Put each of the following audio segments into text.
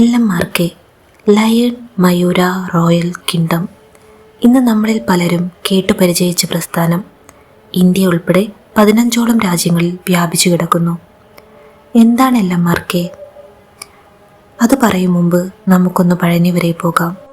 എല്ലന്മാർക്ക് lion Mayura royal kingdom. ഇന്ന് നമ്മളിൽ പലരും കേട്ടു പരിചയിച്ച പ്രസ്ഥാനം ഇന്ത്യ ഉൾപ്പെടെ പതിനഞ്ചോളം രാജ്യങ്ങളിൽ വ്യാപിച്ചു കിടക്കുന്നു. എന്താണ് എല്ലന്മാർക്ക് അത് പറയും മുമ്പ് നമുക്കൊന്ന് പഴനി പോകാം.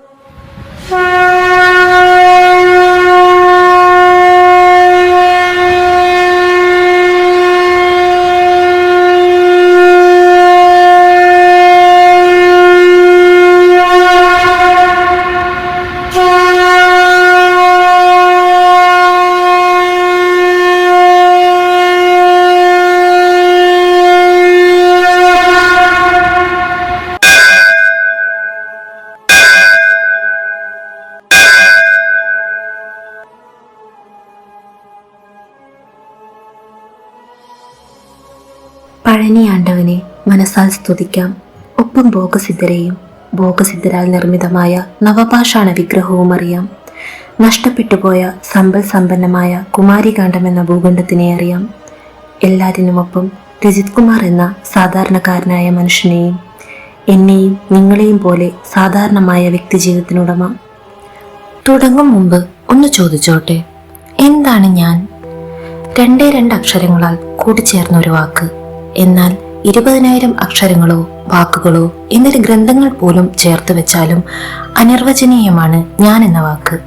മനസ്സാൽ സ്തുതിക്കാം. ഒപ്പം ഭോഗസിദ്ധരെയും ഭോഗസിദ്ധരാൽ നിർമ്മിതമായ നവപാഷാണ വിഗ്രഹവും അറിയാം. നഷ്ടപ്പെട്ടുപോയ സമ്പൽ സമ്പന്നമായ കുമാരികാന്ഡം എന്ന ഭൂഖണ്ഡത്തിനെ അറിയാം. എല്ലാറ്റിനുമൊപ്പം രജിത് കുമാർ എന്ന സാധാരണക്കാരനായ മനുഷ്യനെയും എന്നെയും നിങ്ങളെയും പോലെ സാധാരണമായ വ്യക്തിജീവിതത്തിനുടമ തുടങ്ങും മുമ്പ് ഒന്ന് ചോദിച്ചോട്ടെ? എന്താണ് ഞാൻ? രണ്ടേ രണ്ട് അക്ഷരങ്ങളാൽ കൂടിച്ചേർന്ന ഒരു വാക്ക്. എന്നാൽ ഇരുപതിനായിരം അക്ഷരങ്ങളോ വാക്കുകളോ എന്നിട്ട് ഗ്രന്ഥങ്ങൾ പോലും ചേർത്ത് വെച്ചാലും അനിർവചനീയമാണ് ഞാൻ എന്ന വാക്ക്.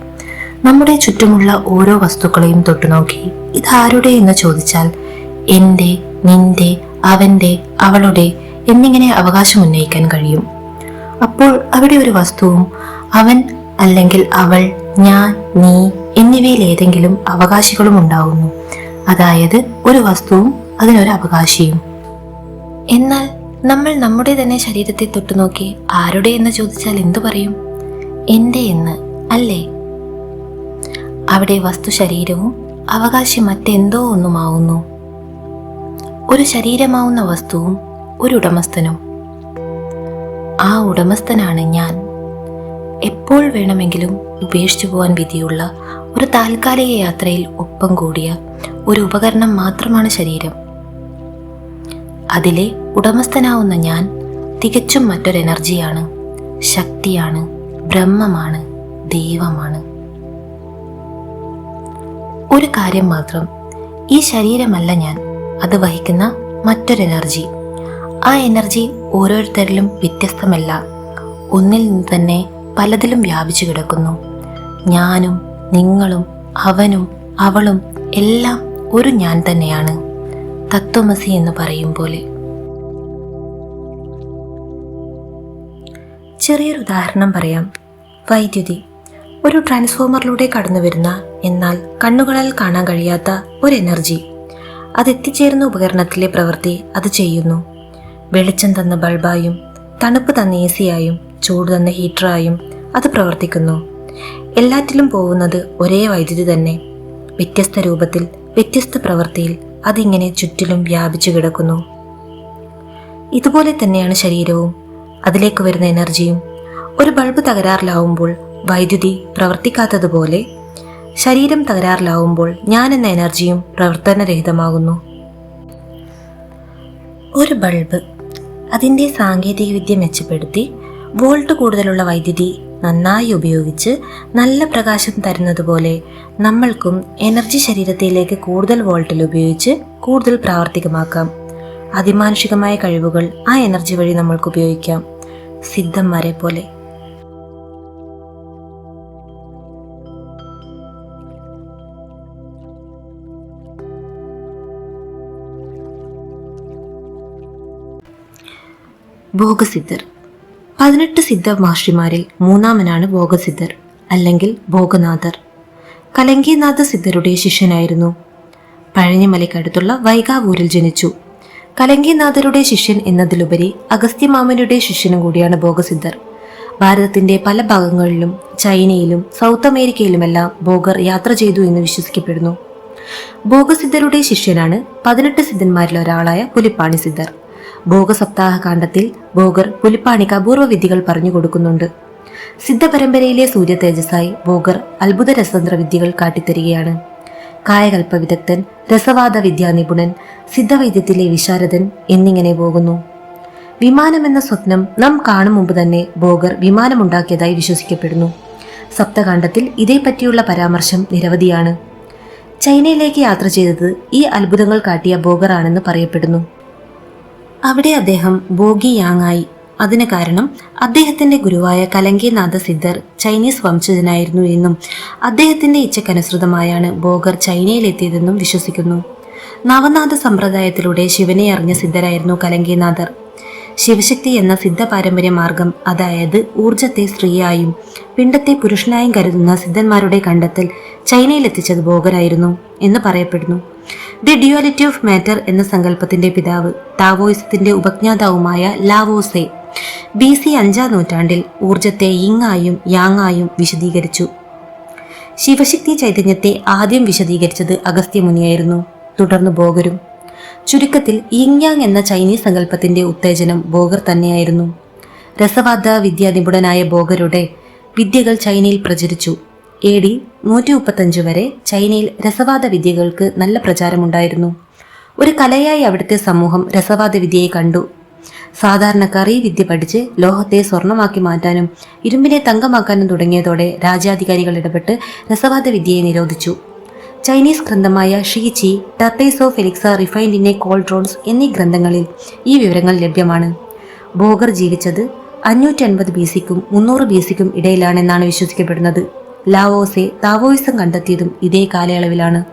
നമ്മുടെ ചുറ്റുമുള്ള ഓരോ വസ്തുക്കളെയും തൊട്ടുനോക്കി ഇതാരുടെ എന്ന് ചോദിച്ചാൽ എന്റെ നിന്റെ അവന്റെ അവളുടെ എന്നിങ്ങനെ അവകാശം ഉന്നയിക്കാൻ കഴിയും. അപ്പോൾ അവിടെ ഒരു വസ്തുവും അവൻ അല്ലെങ്കിൽ അവൾ ഞാൻ നീ എന്നിവയിൽ ഏതെങ്കിലും അവകാശികളും ഉണ്ടാവുന്നു. അതായത് ഒരു വസ്തുവും അതിനൊരു അവകാശിയും. എന്നാൽ നമ്മൾ നമ്മുടെ തന്നെ ശരീരത്തെ തൊട്ടുനോക്കി ആരുടെ എന്ന് ചോദിച്ചാൽ എന്തു പറയും? എന്റെ എന്ന് അല്ലേ? അവിടെ വസ്തു ശരീരവും അവകാശി മറ്റെന്തോ ഒന്നുമാവുന്നു. ഒരു ശരീരമാവുന്ന വസ്തുവും ഒരു ഉടമസ്ഥനും. ആ ഉടമസ്ഥനാണ് ഞാൻ. എപ്പോൾ വേണമെങ്കിലും ഉപേക്ഷിച്ചു പോകാൻ വിധിയുള്ള ഒരു താൽക്കാലിക യാത്രയിൽ ഒപ്പം കൂടിയ ഒരു ഉപകരണം മാത്രമാണ് ശരീരം. അതിലെ ഉടമസ്ഥനാവുന്ന ഞാൻ തികച്ചും മറ്റൊരു എനർജിയാണ്. ശക്തിയാണ് ബ്രഹ്മമാണ് ദൈവമാണ്. ഒരു കാര്യം മാത്രം. ഈ ശരീരമല്ല ഞാൻ. അത് വഹിക്കുന്ന മറ്റൊരു എനർജി. ആ എനർജി ഓരോരുത്തരിലും വ്യത്യസ്തമല്ല. ഒന്നിൽ നിന്ന് തന്നെ പലതിലും വ്യാപിച്ചു കിടക്കുന്നു. ഞാനും നിങ്ങളും അവനും അവളും എല്ലാം ഒരു ഞാൻ തന്നെയാണ്. തത്വമസി എന്ന് പറയും പോലെ. ചെറിയൊരു ഉദാഹരണം പറയാം. വൈദ്യുതി. ഒരു ട്രാൻസ്ഫോമറിലൂടെ കടന്നു വരുന്ന എന്നാൽ കണ്ണുകളാൽ കാണാൻ കഴിയാത്ത ഒരു എനർജി. അത് എത്തിച്ചേരുന്ന ഉപകരണത്തിലെ പ്രവൃത്തി അത് ചെയ്യുന്നു. വെളിച്ചം തന്ന ബൾബായും തണുപ്പ് തന്ന എ സിയായും ചൂട് തന്ന ഹീറ്ററായും അത് പ്രവർത്തിക്കുന്നു. എല്ലാറ്റിലും പോകുന്നത് ഒരേ വൈദ്യുതി തന്നെ. വ്യത്യസ്ത രൂപത്തിൽ വ്യത്യസ്ത പ്രവൃത്തിയിൽ അതിങ്ങനെ ചുറ്റിലും വ്യാപിച്ചു കിടക്കുന്നു. ഇതുപോലെ തന്നെയാണ് ശരീരവും. അതിലേക്ക് വരുന്ന എനർജിയും ഒരു ബൾബ് തകരാറിലാവുമ്പോൾ വൈദ്യുതി പ്രവർത്തിക്കാത്തതുപോലെ ശരീരം തകരാറിലാവുമ്പോൾ ഞാൻ എന്ന എനർജിയും പ്രവർത്തനരഹിതമാകുന്നു. ഒരു ബൾബ് അതിന്റെ സാങ്കേതികവിദ്യ മെച്ചപ്പെടുത്തി വോൾട്ട് കൂടുതലുള്ള വൈദ്യുതി നന്നായി ഉപയോഗിച്ച് നല്ല പ്രകാശം തരുന്നതുപോലെ നമ്മൾക്കും എനർജി ശരീരത്തിലേക്ക് കൂടുതൽ വോൾട്ടിൽ ഉപയോഗിച്ച് കൂടുതൽ പ്രാവർത്തികമാക്കാം. അതിമാനുഷികമായ കഴിവുകൾ ആ എനർജി വഴി നമ്മൾക്ക് ഉപയോഗിക്കാം. സിദ്ധന്മാരെ പോലെ. ഭോഗസിദ്ധർ. പതിനെട്ട് സിദ്ധ മാഷിമാരിൽ മൂന്നാമനാണ് ഭോഗസിദ്ധർ അല്ലെങ്കിൽ ഭോഗനാഥർ. കലങ്കിനാഥ സിദ്ധരുടെ ശിഷ്യനായിരുന്നു. പഴനിമലയ്ക്കടുത്തുള്ള വൈകാവൂരിൽ ജനിച്ചു. കലങ്കിനാഥരുടെ ശിഷ്യൻ എന്നതിലുപരി അഗസ്ത്യമാമനുടെ ശിഷ്യനും കൂടിയാണ് ഭോഗസിദ്ധർ. ഭാരതത്തിന്റെ പല ഭാഗങ്ങളിലും ചൈനയിലും സൗത്ത് അമേരിക്കയിലുമെല്ലാം ഭോഗർ യാത്ര ചെയ്തു എന്ന് വിശ്വസിക്കപ്പെടുന്നു. ഭോഗസിദ്ധരുടെ ശിഷ്യനാണ് പതിനെട്ട് സിദ്ധന്മാരിൽ ഒരാളായ പുലിപ്പാണി സിദ്ധർ ഭോഗസപ്താഹ കാണ്ഡത്തിൽ ഭോഗർ പുലിപ്പാണിക്ക് അപൂർവ വിദ്യകൾ പറഞ്ഞു കൊടുക്കുന്നുണ്ട്. സിദ്ധപരമ്പരയിലെ സൂര്യ തേജസ്സായി ഭോഗർ അത്ഭുത രസതന്ത്ര വിദ്യകൾ കാട്ടിത്തരികയാണ്. കായകൽപ്പ വിദഗ്ധൻ രസവാദ വിദ്യാനിപുണൻ സിദ്ധവൈദ്യത്തിലെ വിശാരദൻ എന്നിങ്ങനെ പോകുന്നു. വിമാനമെന്ന സ്വപ്നം നാം കാണും മുമ്പ് തന്നെ ഭോഗർ വിമാനമുണ്ടാക്കിയതായി വിശ്വസിക്കപ്പെടുന്നു. സപ്തകാന്ഡത്തിൽ ഇതേപ്പറ്റിയുള്ള പരാമർശം നിരവധിയാണ്. ചൈനയിലേക്ക് യാത്ര ചെയ്തത് ഈ അത്ഭുതങ്ങൾ കാട്ടിയ ബോഗറാണെന്ന് പറയപ്പെടുന്നു. അവിടെ അദ്ദേഹം ബോഗി യാങ്ങായി അതിന് കാരണം അദ്ദേഹത്തിന്റെ ഗുരുവായ കലങ്കിനാഥ സിദ്ധർ ചൈനീസ് വംശജനായിരുന്നു എന്നും അദ്ദേഹത്തിന്റെ ഇച്ഛക്കനുസൃതമായാണ് ബോഗർ ചൈനയിലെത്തിയതെന്നും വിശ്വസിക്കുന്നു. നവനാഥ സമ്പ്രദായത്തിലൂടെ ശിവനെ അറിഞ്ഞ സിദ്ധരായിരുന്നു കലങ്കിനാഥർ. ശിവശക്തി എന്ന സിദ്ധ പാരമ്പര്യ മാർഗം അതായത് ഊർജത്തെ സ്ത്രീയായും പിണ്ടത്തെ പുരുഷനായും കരുതുന്ന സിദ്ധന്മാരുടെ കണ്ടെത്തൽ ചൈനയിലെത്തിച്ചത് ബോഗരായിരുന്നു എന്ന് പറയപ്പെടുന്നു. ദി ഡ്യുവാലിറ്റി ഓഫ് മാറ്റർ എന്ന സങ്കല്പത്തിന്റെ പിതാവ് താവോയിസത്തിന്റെ ഉപജ്ഞാതാവുമായ ലാവോസെ ബി സി അഞ്ചാം നൂറ്റാണ്ടിൽ ഊർജത്തെ ഇങ്ങായും യാങ്ങായും വിശദീകരിച്ചു. ശിവശക്തി ചൈതന്യത്തെ ആദ്യം വിശദീകരിച്ചത് അഗസ്ത്യമുനിയായിരുന്നു തുടർന്ന് ബോഗരും ചുരുക്കത്തിൽ യിങ്യാങ് എന്ന ചൈനീസ് സങ്കല്പത്തിന്റെ ഉത്തേജനം ബോഗർ തന്നെയായിരുന്നു. രസവാദ വിദ്യാനിപുണനായ ബോഗരുടെ വിദ്യകൾ ചൈനയിൽ പ്രചരിച്ചു. എ ഡി നൂറ്റി മുപ്പത്തഞ്ച് വരെ ചൈനയിൽ രസവാദ വിദ്യകൾക്ക് നല്ല പ്രചാരമുണ്ടായിരുന്നു. ഒരു കലയായി അവിടുത്തെ സമൂഹം രസവാദ വിദ്യയെ കണ്ടു. സാധാരണക്കാർ ഈ വിദ്യ പഠിച്ച് ലോഹത്തെ സ്വർണമാക്കി മാറ്റാനും ഇരുമ്പിനെ തങ്കമാക്കാനും തുടങ്ങിയതോടെ രാജ്യാധികാരികൾ ഇടപെട്ട് രസവാദ വിദ്യയെ നിരോധിച്ചു. ചൈനീസ് ഗ്രന്ഥമായ ഷീചി treatise of elixirs refined in a cauldrons എന്നീ ഗ്രന്ഥങ്ങളിൽ ഈ വിവരങ്ങൾ ലഭ്യമാണ്. ബോഗർ ജീവിച്ചത് അഞ്ഞൂറ്റി അൻപത് ബി സിക്കും മുന്നൂറ് ബി സിക്കും ഇടയിലാണെന്നാണ് വിശ്വസിക്കപ്പെടുന്നത്. ലാവോസെ താവോയിസം കണ്ടെത്തിയതും ഇതേ കാലയളവിലാണ്.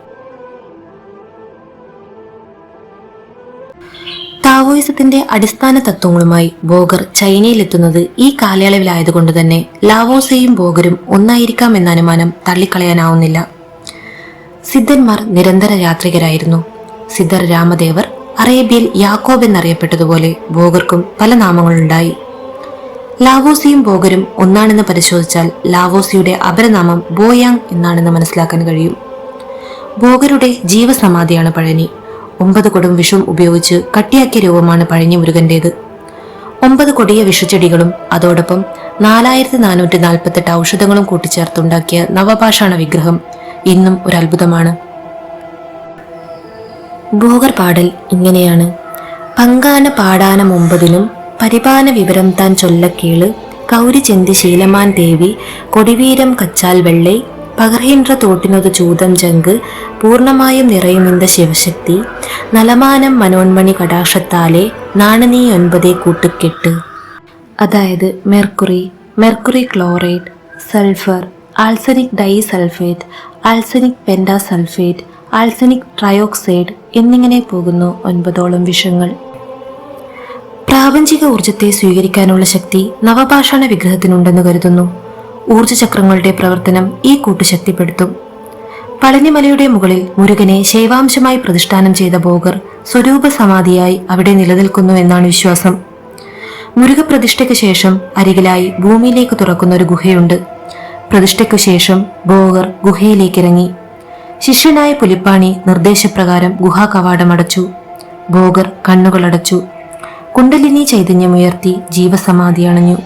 താവോയിസത്തിന്റെ അടിസ്ഥാന തത്വങ്ങളുമായി ബോഗർ ചൈനയിലെത്തുന്നത് ഈ കാലയളവിലായതുകൊണ്ട് തന്നെ ലാവോസയും ബോഗരും ഒന്നായിരിക്കാം എന്ന അനുമാനം തള്ളിക്കളയാനാവുന്നില്ല. സിദ്ധന്മാർ നിരന്തര യാത്രികരായിരുന്നു. സിദ്ധർ രാമദേവർ അറേബ്യയിൽ യാക്കോബ് എന്നറിയപ്പെട്ടതുപോലെ ബോഗർക്കും പല നാമങ്ങളുണ്ടായി. ലാവോസിയും ബോഗരും ഒന്നാണെന്ന് പരിശോധിച്ചാൽ ലാവോസിയുടെ അപരനാമം ബോയാങ് എന്നാണെന്ന് മനസ്സിലാക്കാൻ കഴിയും. ബോഗരുടെ ജീവസമാധിയാണ് പഴനി. ഒമ്പത് കൊടും വിഷം ഉപയോഗിച്ച് കട്ടിയാക്കിയ രൂപമാണ് പഴഞ്ഞി മുരുകന്റേത്. ഒമ്പത് കൊടിയ വിഷച്ചെടികളും അതോടൊപ്പം നാലായിരത്തി നാനൂറ്റി നാൽപ്പത്തെട്ട് ഔഷധങ്ങളും കൂട്ടിച്ചേർത്തുണ്ടാക്കിയ നവപാഷാണ വിഗ്രഹം ഇന്നും ഒരു അത്ഭുതമാണ് ഭോഗർ പാടൽ ഇങ്ങനെയാണ്. പങ്കാന പാടാനം ഒമ്പതിനും പരിപാന വിവരം താൻ ചൊല്ലക്കേൾ കൗരി ചെന്തി ശീലമാൻ ദേവി. കൊടിവീരം കച്ചാൽ വെള്ളൈ. പകർഹീന്ദ്ര തോട്ടിനൊത് ചൂതം ജങ്ക്. പൂർണമായും നിറയുമിന്ത ശിവശക്തി. നലമാനം മനോന്മണി കടാക്ഷത്താലെ. നാണനീ ഒൻപതേ കൂട്ടുകെട്ട്. അതായത് mercury. Mercury chloride sulphur. Arsenic disulphate arsenic pentasulphate arsenic trioxide എന്നിങ്ങനെ പോകുന്നു ഒൻപതോളം വിഷങ്ങൾ. പ്രാപഞ്ചിക ഊർജത്തെ സ്വീകരിക്കാനുള്ള ശക്തി നവപാഷാണ വിഗ്രഹത്തിനുണ്ടെന്ന് കരുതുന്നു. ഊർജചക്രങ്ങളുടെ പ്രവർത്തനം ഈ കൂട്ട് ശക്തിപ്പെടുത്തും. പളനിമലയുടെ മുകളിൽ മുരുകനെ ശൈവാംശമായി പ്രതിഷ്ഠാനം ചെയ്ത ബോഗർ സ്വരൂപ സമാധിയായി അവിടെ നിലനിൽക്കുന്നു എന്നാണ് വിശ്വാസം. മുരുകപ്രതിഷ്ഠയ്ക്ക് ശേഷം അരികിലായി ഭൂമിയിലേക്ക് തുറക്കുന്ന ഒരു ഗുഹയുണ്ട്. പ്രതിഷ്ഠയ്ക്ക് ശേഷം ബോഗർ ഗുഹയിലേക്കിറങ്ങി. ശിഷ്യനായ പുലിപ്പാണി നിർദ്ദേശപ്രകാരം ഗുഹാ കവാടം അടച്ചു. ബോഗർ കണ്ണുകളടച്ചു. കുണ്ടലിനി ചൈതന്യമുയർത്തി ജീവസമാധി അണഞ്ഞു.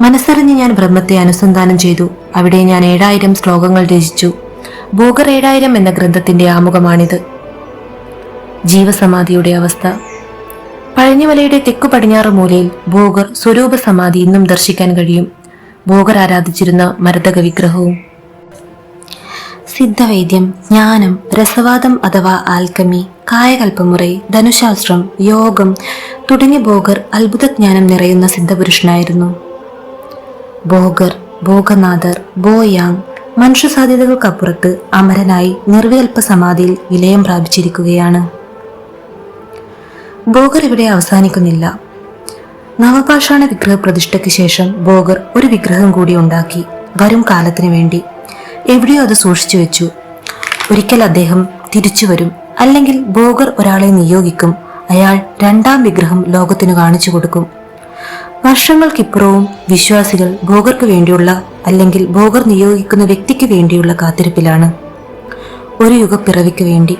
മനസ്സറിഞ്ഞ് ഞാൻ ബ്രഹ്മത്തെ അനുസന്ധാനം ചെയ്തു. അവിടെ ഞാൻ ഏഴായിരം ശ്ലോകങ്ങൾ രചിച്ചു. ഭോഗർ ഏഴായിരം എന്ന ഗ്രന്ഥത്തിന്റെ ആമുഖമാണിത്. ജീവസമാധിയുടെ അവസ്ഥ. പഴഞ്ഞിമലയുടെ തെക്കു പടിഞ്ഞാറ് മൂലയിൽ ഭോഗർ സ്വരൂപ സമാധി ഇന്നും ദർശിക്കാൻ കഴിയും. ഭോഗർ ആരാധിച്ചിരുന്ന മരതക വിഗ്രഹവും സിദ്ധവൈദ്യം ജ്ഞാനം രസവാദം അഥവാ ആൽക്കമി കായകൽപ്പമുറൈ ധനുശാസ്ത്രം യോഗം തുടങ്ങിയ ഭോഗർ അത്ഭുതജ്ഞാനം നിറയുന്ന സിദ്ധപുരുഷനായിരുന്നു. ഭോഗർ ഭോഗനാഥർ ബോയാങ് മനുഷ്യ സാധ്യതകൾക്കപ്പുറത്ത് അമരനായി നിർവികൽപ്പ സമാധിയിൽ വിലയം പ്രാപിച്ചിരിക്കുകയാണ്. ബോഗർ ഇവിടെ അവസാനിക്കുന്നില്ല. നവപാഷാണ വിഗ്രഹ പ്രതിഷ്ഠയ്ക്ക് ശേഷം ബോഗർ ഒരു വിഗ്രഹം കൂടി ഉണ്ടാക്കി. വരും കാലത്തിനു വേണ്ടി എവിടെയോ അത് സൂക്ഷിച്ചു വെച്ചു. ഒരിക്കൽ അദ്ദേഹം തിരിച്ചു വരും. അല്ലെങ്കിൽ ബോഗർ ഒരാളെ നിയോഗിക്കും. അയാൾ രണ്ടാം വിഗ്രഹം ലോകത്തിനു കാണിച്ചു കൊടുക്കും. വർഷങ്ങൾക്കിപ്പുറവും വിശ്വാസികൾ ബോഗർക്ക് വേണ്ടിയുള്ള അല്ലെങ്കിൽ ബോഗർ നിയോഗിക്കുന്ന വ്യക്തിക്ക് വേണ്ടിയുള്ള കാത്തിരിപ്പിലാണ്. ഒരു യുഗപ്പിറവിക്ക് വേണ്ടി.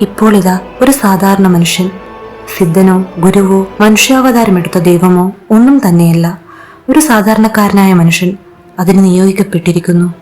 ഇപ്പോൾ ഇതാ ഒരു സാധാരണ മനുഷ്യൻ. സിദ്ധനോ ഗുരുവോ മനുഷ്യാവതാരമെടുത്ത ദൈവമോ ഒന്നും തന്നെയല്ല. ഒരു സാധാരണക്കാരനായ മനുഷ്യൻ അതിന് നിയോഗിക്കപ്പെട്ടിരിക്കുന്നു.